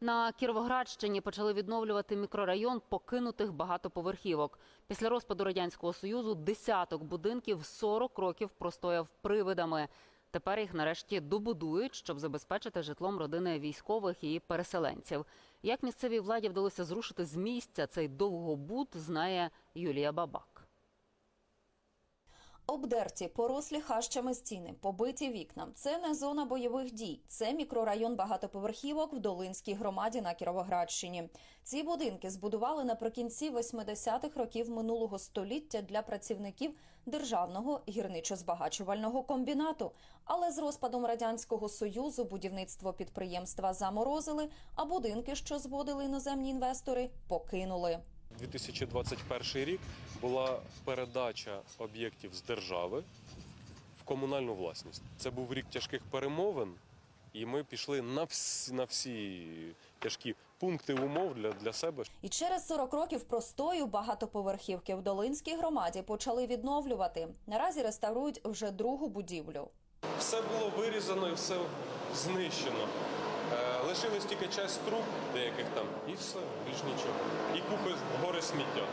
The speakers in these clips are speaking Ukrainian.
На Кіровоградщині почали відновлювати мікрорайон покинутих багатоповерхівок. Після розпаду радянського союзу десяток будинків 40 років простояв привидами. Тепер їх нарешті добудують, щоб забезпечити житлом родини військових і переселенців. Як місцевій владі вдалося зрушити з місця цей довгобуд, знає Юлія Бабак. Обдерті, порослі хащами стіни, побиті вікна. Це не зона бойових дій. Це мікрорайон багатоповерхівок в Долинській громаді на Кіровоградщині. Ці будинки збудували наприкінці 80-х років минулого століття для працівників державного гірничо-збагачувального комбінату. Але з розпадом радянського союзу будівництво підприємства заморозили, а будинки, що зводили іноземні інвестори, покинули. 2021 рік була передача об'єктів з держави в комунальну власність. Це був рік тяжких перемовин, і ми пішли на всі, на всі тяжкі пункти умов для, для себе. І через 40 років простою багатоповерхівки в Долинській громаді почали відновлювати. Наразі реставрують вже другу будівлю. Все було вирізано і все знищено. Е, лишилась тільки часть труб деяких там, і все, більш нічого. І купи гори сміття.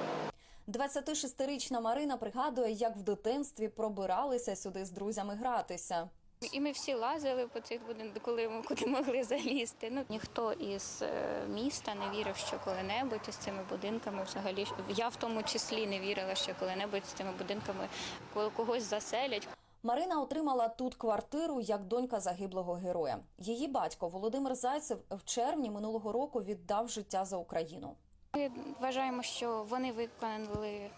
26-річна Марина пригадує, як в дитинстві пробиралися сюди з друзями гратися. І ми всі лазили по цих будинках, коли ми куди могли залізти. Ну ніхто із е, міста не вірив, що коли-небудь із цими будинками взагалі я в тому числі не вірила, що коли-небудь з цими будинками коли когось заселять. Марина отримала тут квартиру як донька загиблого героя. Її батько Володимир Зайцев в червні минулого року віддав життя за Україну. Ми вважаємо, що вони виконали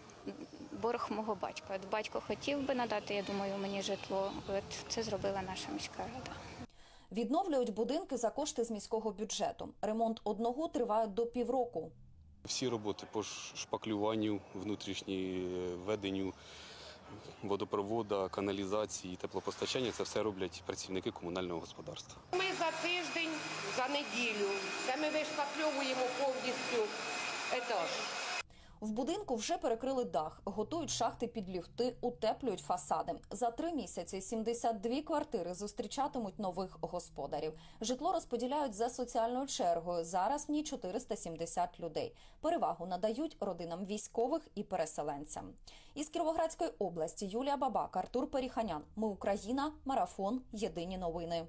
борг мого батька. От батько хотів би надати, я думаю, мені житло. От це зробила наша міська рада. Відновлюють будинки за кошти з міського бюджету. Ремонт одного триває до півроку. Всі роботи по шпаклюванню, внутрішній е, веденню водопроводу, каналізації, теплопостачання це все роблять працівники комунального господарства. Ми за тиждень, за неділю. Це ми вишпакльовуємо повністю етаж. В будинку вже перекрили дах, готують шахти під ліфти, утеплюють фасади. За три місяці 72 квартири зустрічатимуть нових господарів. Житло розподіляють за соціальною чергою. Зараз в ній 470 людей. Перевагу надають родинам військових і переселенцям. Із Кіровоградської області Юлія Бабак, Артур Періханян. Ми Україна. Марафон. Єдині новини.